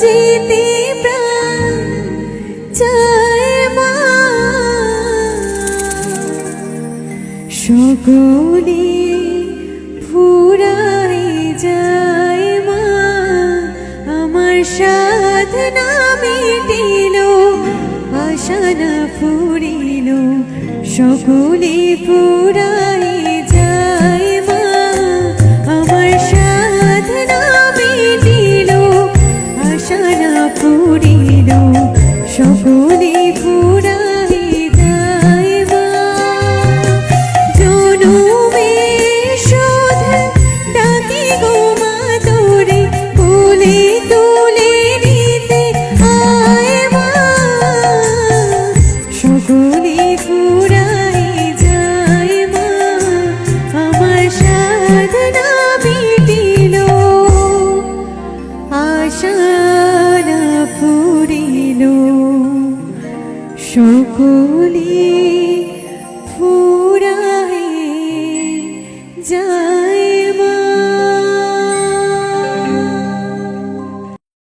যেতে চায় মা। সকলে ফুরাই যায় মা। আমার সাধনা মিটিল আশা ফুরিল। সকলে ফুরাই না ফুরিল সকলে পুরাই দায় মা সকলে